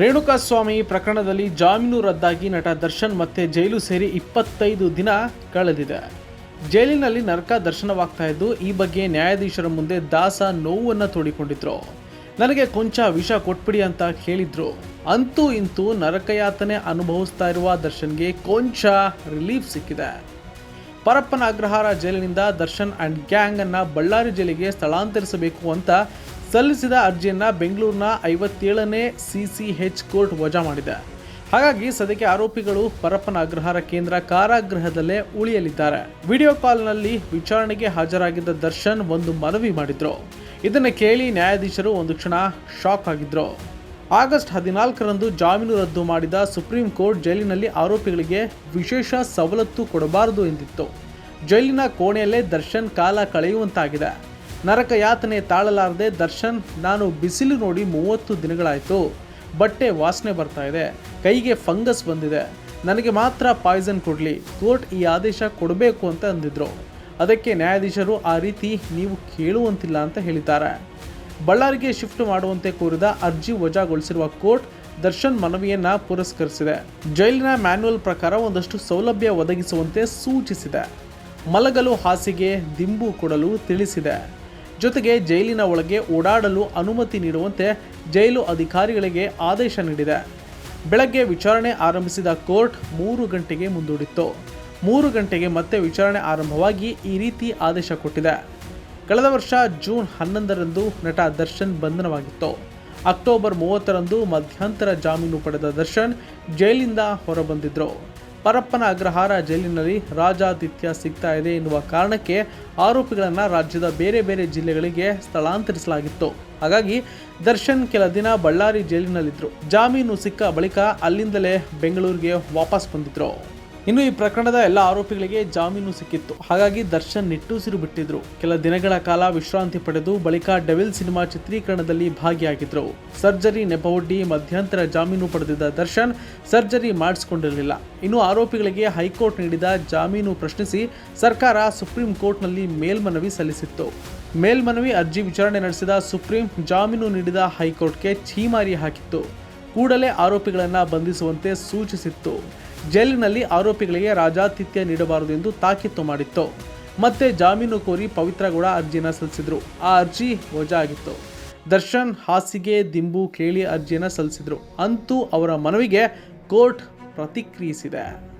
ರೇಣುಕಾಸ್ವಾಮಿ ಪ್ರಕರಣದಲ್ಲಿ ಜಾಮೀನು ರದ್ದಾಗಿ ನಟ ದರ್ಶನ್ ಮತ್ತೆ ಜೈಲು ಸೇರಿ ಇಪ್ಪತ್ತೈದು ದಿನ ಕಳೆದಿದೆ. ಜೈಲಿನಲ್ಲಿ ನರಕ ದರ್ಶನವಾಗ್ತಾ ಇದ್ದು, ಈ ಬಗ್ಗೆ ನ್ಯಾಯಾಧೀಶರ ಮುಂದೆ ದಾಸ ನೋವನ್ನು ತೋಡಿಕೊಂಡಿದ್ರು. ನನಗೆ ಕೊಂಚ ವಿಷ ಕೊಟ್ಬಿಡಿ ಅಂತ ಕೇಳಿದ್ರು ಅಂತೂ ಇಂತೂ ನರಕಯಾತನೆ ಅನುಭವಿಸ್ತಾ ಇರುವ ದರ್ಶನ್ಗೆ ಕೊಂಚ ರಿಲೀಫ್ ಸಿಕ್ಕಿದೆ. ಪರಪ್ಪನ ಅಗ್ರಹಾರ ಜೈಲಿನಿಂದ ದರ್ಶನ್ ಅಂಡ್ ಗ್ಯಾಂಗ್ ಅನ್ನ ಬಳ್ಳಾರಿ ಜೈಲಿಗೆ ಸ್ಥಳಾಂತರಿಸಬೇಕು ಅಂತ ಸಲ್ಲಿಸಿದ ಅರ್ಜಿಯನ್ನು ಬೆಂಗಳೂರಿನ ಐವತ್ತೇಳನೇ ಸಿಸಿಎಚ್ ಕೋರ್ಟ್ ವಜಾ ಮಾಡಿದೆ. ಹಾಗಾಗಿ ಸದ್ಯಕ್ಕೆ ಆರೋಪಿಗಳು ಪರಪ್ಪನ ಅಗ್ರಹಾರ ಕೇಂದ್ರ ಕಾರಾಗೃಹದಲ್ಲೇ ಉಳಿಯಲಿದ್ದಾರೆ. ವಿಡಿಯೋ ಕಾಲ್ನಲ್ಲಿ ವಿಚಾರಣೆಗೆ ಹಾಜರಾಗಿದ್ದ ದರ್ಶನ್ ಒಂದು ಮನವಿ ಮಾಡಿದ್ರು. ಇದನ್ನು ಕೇಳಿ ನ್ಯಾಯಾಧೀಶರು ಒಂದು ಕ್ಷಣ ಶಾಕ್ ಆಗಿದ್ರು. ಆಗಸ್ಟ್ ಹದಿನಾಲ್ಕರಂದು ಜಾಮೀನು ರದ್ದು ಮಾಡಿದ ಸುಪ್ರೀಂ ಕೋರ್ಟ್ ಜೈಲಿನಲ್ಲಿ ಆರೋಪಿಗಳಿಗೆ ವಿಶೇಷ ಸವಲತ್ತು ಕೊಡಬಾರದು ಎಂದಿತ್ತು. ಜೈಲಿನ ಕೋಣೆಯಲ್ಲೇ ದರ್ಶನ್ ಕಾಲ ಕಳೆಯುವಂತಾಗಿದೆ. ನರಕ ಯಾತನೆ ತಾಳಲಾರದೆ ದರ್ಶನ್, ನಾನು ಬಿಸಿಲು ನೋಡಿ ಮೂವತ್ತು ದಿನಗಳಾಯಿತು. ಬಟ್ಟೆ ವಾಸನೆ ಬರ್ತಾ ಇದೆ. ಕೈಗೆ ಫಂಗಸ್ ಬಂದಿದೆ. ನನಗೆ ಮಾತ್ರ ಪಾಯ್ಸನ್ ಕೊಡಲಿ. ಕೋರ್ಟ್ ಈ ಆದೇಶ ಕೊಡಬೇಕು ಅಂತ ಅಂದಿದ್ರು. ಅದಕ್ಕೆ ನ್ಯಾಯಾಧೀಶರು ಆ ರೀತಿ ನೀವು ಕೇಳುವಂತಿಲ್ಲ ಅಂತ ಹೇಳಿದ್ದಾರೆ. ಬಳ್ಳಾರಿಗೆ ಶಿಫ್ಟ್ ಮಾಡುವಂತೆ ಕೋರಿದ ಅರ್ಜಿ ವಜಾಗೊಳಿಸಿರುವ ಕೋರ್ಟ್ ದರ್ಶನ್ ಮನವಿಯನ್ನು ಪುರಸ್ಕರಿಸಿದೆ. ಜೈಲಿನ ಮ್ಯಾನ್ಯುವಲ್ ಪ್ರಕಾರ ಒಂದಷ್ಟು ಸೌಲಭ್ಯ ಒದಗಿಸುವಂತೆ ಸೂಚಿಸಿದೆ. ಮಲಗಲು ಹಾಸಿಗೆ, ದಿಂಬು ಕೊಡಲು ತಿಳಿಸಿದೆ. ಜೊತೆಗೆ ಜೈಲಿನ ಒಳಗೆ ಓಡಾಡಲು ಅನುಮತಿ ನೀಡುವಂತೆ ಜೈಲು ಅಧಿಕಾರಿಗಳಿಗೆ ಆದೇಶ ನೀಡಿದೆ. ಬೆಳಗ್ಗೆ ವಿಚಾರಣೆ ಆರಂಭಿಸಿದ ಕೋರ್ಟ್ ಮೂರು ಗಂಟೆಗೆ ಮುಂದೂಡಿತ್ತು. ಮೂರು ಗಂಟೆಗೆ ಮತ್ತೆ ವಿಚಾರಣೆ ಆರಂಭವಾಗಿ ಈ ರೀತಿ ಆದೇಶ ಕೊಟ್ಟಿದೆ. ಕಳೆದ ವರ್ಷ ಜೂನ್ ಹನ್ನೊಂದರಂದು ನಟ ದರ್ಶನ್ ಬಂಧನವಾಗಿತ್ತು. ಅಕ್ಟೋಬರ್ ಮೂವತ್ತರಂದು ಮಧ್ಯಂತರ ಜಾಮೀನು ಪಡೆದ ದರ್ಶನ್ ಜೈಲಿಂದ ಹೊರಬಂದಿದ್ರು. ಪರಪ್ಪನ ಅಗ್ರಹಾರ ಜೈಲಿನಲ್ಲಿ ರಾಜಾತಿಥ್ಯ ಸಿಗ್ತಾ ಇದೆ ಎನ್ನುವ ಕಾರಣಕ್ಕೆ ಆರೋಪಿಗಳನ್ನು ರಾಜ್ಯದ ಬೇರೆ ಬೇರೆ ಜಿಲ್ಲೆಗಳಿಗೆ ಸ್ಥಳಾಂತರಿಸಲಾಗಿತ್ತು. ಹಾಗಾಗಿ ದರ್ಶನ್ ಕೆಲ ದಿನ ಬಳ್ಳಾರಿ ಜೈಲಿನಲ್ಲಿದ್ದರು ಜಾಮೀನು ಸಿಕ್ಕ ಬಳಿಕ ಅಲ್ಲಿಂದಲೇ ಬೆಂಗಳೂರಿಗೆ ವಾಪಸ್ ಬಂದಿದ್ರು. ಇನ್ನು ಈ ಪ್ರಕರಣದ ಎಲ್ಲ ಆರೋಪಿಗಳಿಗೆ ಜಾಮೀನು ಸಿಕ್ಕಿತ್ತು. ಹಾಗಾಗಿ ದರ್ಶನ್ ನಿಟ್ಟುಸಿರು ಬಿಟ್ಟಿದ್ರು. ಕೆಲ ದಿನಗಳ ಕಾಲ ವಿಶ್ರಾಂತಿ ಪಡೆದು ಬಳಿಕ ಡೆವಿಲ್ ಸಿನಿಮಾ ಚಿತ್ರೀಕರಣದಲ್ಲಿ ಭಾಗಿಯಾಗಿದ್ರು. ಸರ್ಜರಿ ನೆಪವೊಡ್ಡಿ ಮಧ್ಯಂತರ ಜಾಮೀನು ಪಡೆದಿದ್ದ ದರ್ಶನ್ ಸರ್ಜರಿ ಮಾಡಿಸಿಕೊಂಡಿರಲಿಲ್ಲ. ಇನ್ನು ಆರೋಪಿಗಳಿಗೆ ಹೈಕೋರ್ಟ್ ನೀಡಿದ ಜಾಮೀನು ಪ್ರಶ್ನಿಸಿ ಸರ್ಕಾರ ಸುಪ್ರೀಂ ಕೋರ್ಟ್ನಲ್ಲಿ ಮೇಲ್ಮನವಿ ಸಲ್ಲಿಸಿತ್ತು. ಮೇಲ್ಮನವಿ ಅರ್ಜಿ ವಿಚಾರಣೆ ನಡೆಸಿದ ಸುಪ್ರೀಂ ಜಾಮೀನು ನೀಡಿದ ಹೈಕೋರ್ಟ್ಗೆ ಛೀಮಾರಿ ಹಾಕಿತ್ತು. ಕೂಡಲೇ ಆರೋಪಿಗಳನ್ನು ಬಂಧಿಸುವಂತೆ ಸೂಚಿಸಿತ್ತು. ಜೈಲಿನಲ್ಲಿ ಆರೋಪಿಗಳಿಗೆ ರಾಜಾತಿಥ್ಯ ನೀಡಬಾರದು ಎಂದು ತಾಕೀತು ಮಾಡಿತ್ತು. ಮತ್ತೆ ಜಾಮೀನು ಕೋರಿ ಪವಿತ್ರಗೌಡ ಅರ್ಜಿಯನ್ನು ಸಲ್ಲಿಸಿದ್ರು. ಆ ಅರ್ಜಿ ವಜಾ ಆಗಿತ್ತು. ದರ್ಶನ್ ಹಾಸಿಗೆ ದಿಂಬು ಕೇಳಿ ಅರ್ಜಿಯನ್ನು ಸಲ್ಲಿಸಿದ್ರು. ಅಂತೂ ಅವರ ಮನವಿಗೆ ಕೋರ್ಟ್ ಪ್ರತಿಕ್ರಿಯಿಸಿದೆ.